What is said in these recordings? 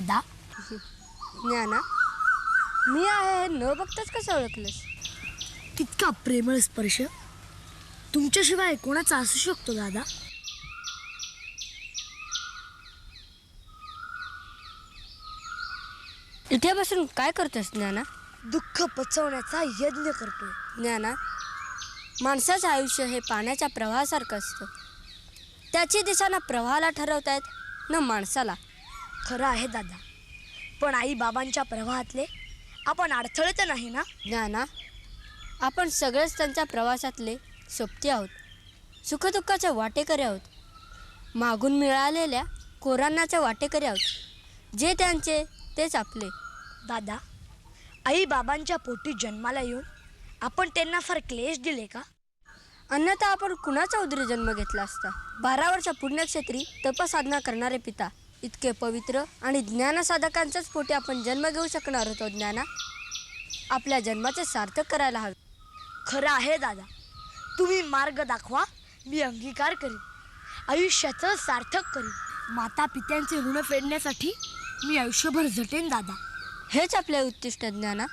दादा. ज्ञाना मी आहे हे न बघताच कसं ओळखलंस? इतका प्रेमळ स्पर्श. तुमच्याशिवाय कोणाचा असू शकतो दादा? इथे बसून काय करतोस ज्ञाना? दुःख पचवण्याचा यज्ञ करतोय. ज्ञाना माणसाचं आयुष्य हे पाण्याच्या प्रवाहासारखं असतं. त्याची दिशा ना प्रवाहाला ठरवतायत न माणसाला. खरं आहे दादा. पण आई बाबांच्या प्रवाहातले आपण अडथळे तर नाही ना? ज्ञाना आपण सगळेच त्यांच्या प्रवासातले सोबती आहोत. सुखदुःखाचे वाटेकरी आहोत. मागून मिळालेल्या कोरांनाचे वाटेकरी आहोत. जे त्यांचे तेच आपले. दादा आई बाबांच्या पोटी जन्माला येऊन आपण त्यांना फार क्लेश दिले का? अन्यथा आपण कुणाचा उदरी जन्म घेतला असता? बारा वर्ष पुण्यक्षेत्री तपसाधना करणारे पिता. इतके पवित्र आणि ज्ञानसाधकांच्याच पोटी आपण जन्म घेऊ शकणार होतो ज्ञाना. आपल्या जन्माचे सार्थक करायला हवे. खरं आहे दादा तुम्ही मार्ग दाखवा मी अंगीकार करीन. आयुष्याचं सार्थक करीन. माता पित्यांचे ऋण फेडण्यासाठी मी आयुष्यभर झटेन दादा. हेच आपले उद्दिष्ट ज्ञाना.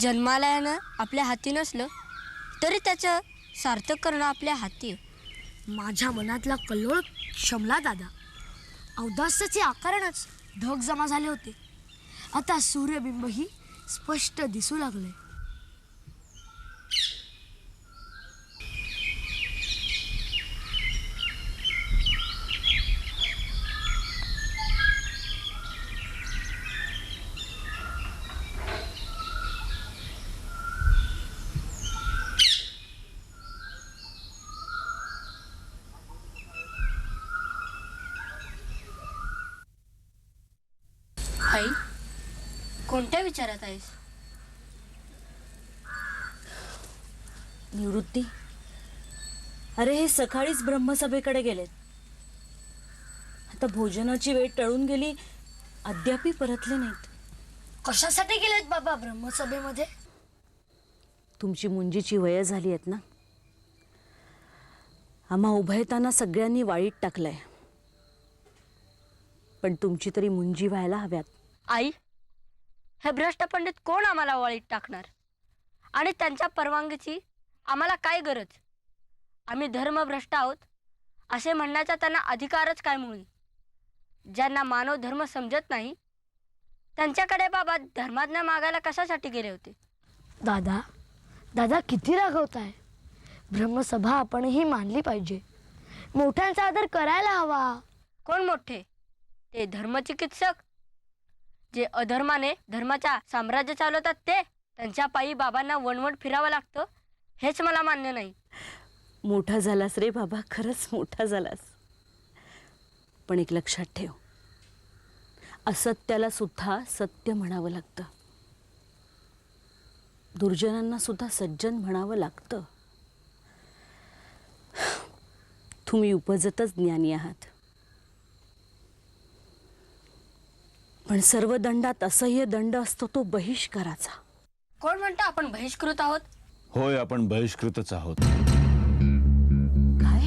जन्माला येणं आपल्या हाती नसलं तरी त्याचं सार्थक करणं आपल्या हाती आहे. माझ्या मनातला कल्लोळ शमला दादा. औदास्याचे आकारणच ढग जमा झाले होते. आता सूर्यबिंबही स्पष्ट दिसू लागले आई कोणत्या विचारात आहेस? निवृत्ती? अरे हे सकाळीच ब्रह्मसभेकडे गेलेत. आता भोजनाची वेळ टळून गेली अद्यापी परतले नाहीत. कशासाठी गेलेत बाबा ब्रह्मसभेमध्ये? तुमची मुंजीची वय झाली आहेत ना? आम्हा उभयताना सगळ्यांनी वाळीत टाकलंय. पण तुमची तरी मुंजी व्हायला हव्यात. आई हे भ्रष्ट पंडित कोण आम्हाला वाळीत टाकणार? आणि त्यांच्या परवानगीची आम्हाला काय गरज? आम्ही धर्मभ्रष्ट आहोत असे म्हणण्याचा त्यांना अधिकारच काय मुळी? ज्यांना मानव धर्म समजत नाही त्यांच्याकडे बाबा धर्माज्ञा मागायला कशासाठी गेले होते? दादा दादा किती रागवताय? ब्रह्मसभा आपणही मानली पाहिजे. मोठ्यांचा आदर करायला हवा. कोण मोठे? ते धर्मचिकित्सक जे अधर्माने धर्माच्या साम्राज्य चालवतात ते त्यांच्या पायी बाबांना वणवण फिरावं लागतं हेच मला मान्य नाही. मोठा झालास रे बाबा खरंच मोठा झालास. पण एक लक्षात ठेव. असत्याला सुद्धा सत्य म्हणावं लागतं. दुर्जनांना सुद्धा सज्जन म्हणावं लागतं. तुम्ही उपजतच ज्ञानी आहात. पण सर्व दंडात असह्य दंड असतो तो बहिष्काराचा. कोण म्हणतं आपण बहिष्कृत आहोत? होय आपण बहिष्कृतच आहोत. काय?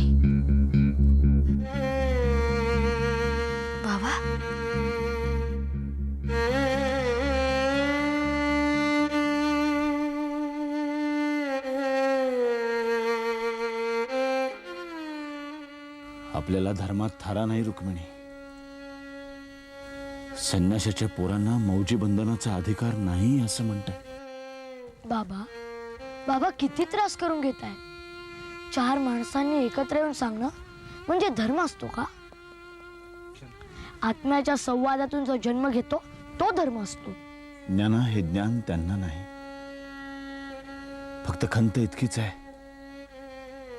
बाबा? आपल्याला धर्मात थारा नाही रुक्मिणी. संन्याशाच्या पोरांना मौजी बंधनाचा अधिकार नाही असं म्हणतात बाबा बाबा किती त्रास करून घेताय? चार माणसांनी एकत्र येऊन सांगणं म्हणजे धर्म असतो का? आत्म्याच्या संवादातून जो जन्म घेतो तो धर्म असतो. ज्ञाना हे ज्ञान त्यांना नाही. फक्त खंत इतकीच आहे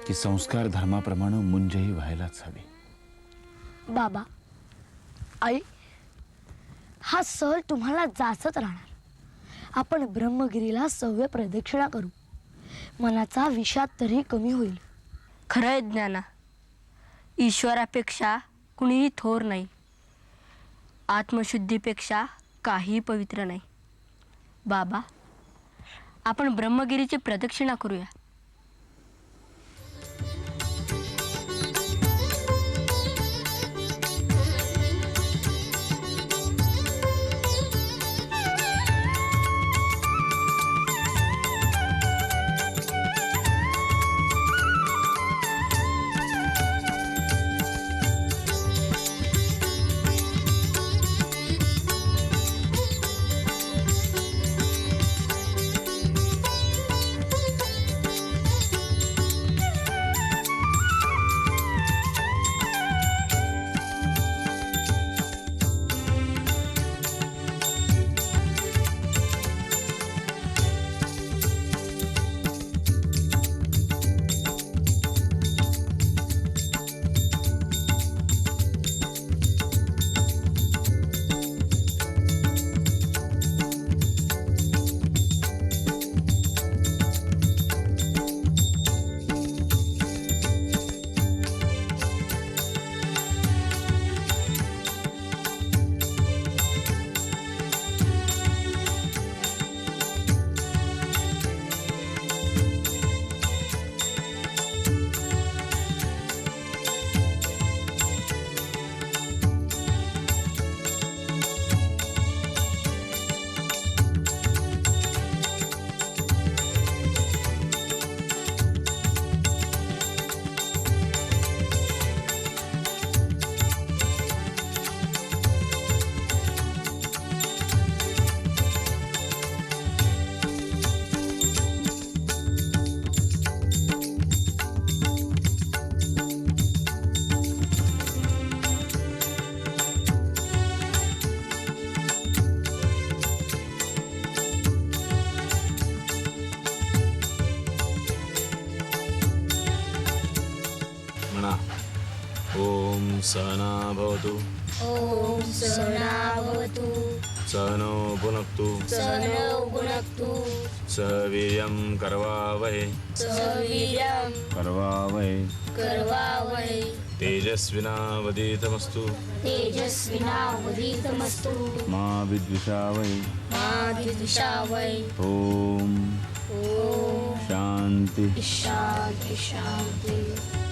की संस्कार धर्माप्रमाणे मुंजही व्हायलाच हवी. बाबा आई हा सहल तुम्हाला जाचत राहणार. आपण ब्रह्मगिरीला सव्य प्रदक्षिणा करू. मनाचा विषाद तरी कमी होईल. खरं आहे ज्ञाना. ईश्वरापेक्षा कुणीही थोर नाही. आत्मशुद्धीपेक्षा काही पवित्र नाही. बाबा आपण ब्रह्मगिरीची प्रदक्षिणा करूया. सहना भवतु ओम सहनावतु सहनो भुनक्तु। सहनौ भुनक्तु। सह वीर्यं करवावहे। सहवीर्यं करवावहे। करवावहै। तेजस्विनावधीतमस्तु। तेजस्विनावधीतमस्तु। मा विद्विषावहे मा विद्विषावै। ॐ। शान्ति। शान्ति शान्ति।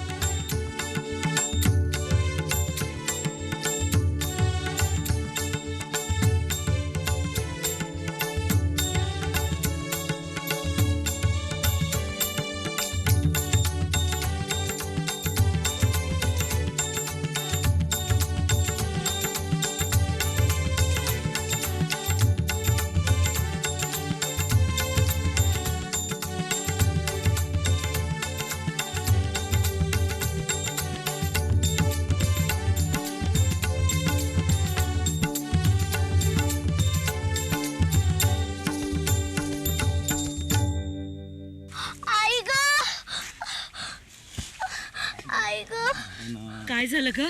काय झालं ग?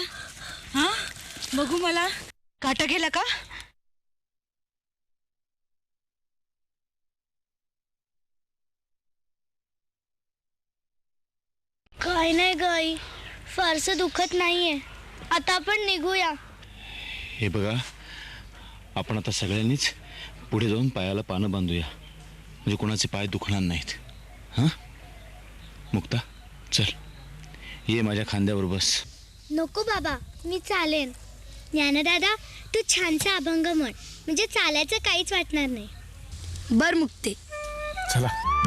हा? बघू मला. काटा गेला का? काय नाही ग आई. फारसं दुखत नाहीये. आता आपण निघूया. हे बघा आपण आता सगळ्यांनीच पुढे जाऊन पायाला पानं बांधूया. म्हणजे कोणाचे पाय दुखणार नाहीत. हां? मुक्ता चल. ये माझ्या खांद्यावर बस. नको बाबा मी चालेन. ज्ञानदादा तू छानसा अभंग म्हण. म्हणजे चालायचं काहीच वाटणार नाही. बर मुक्ते. चला.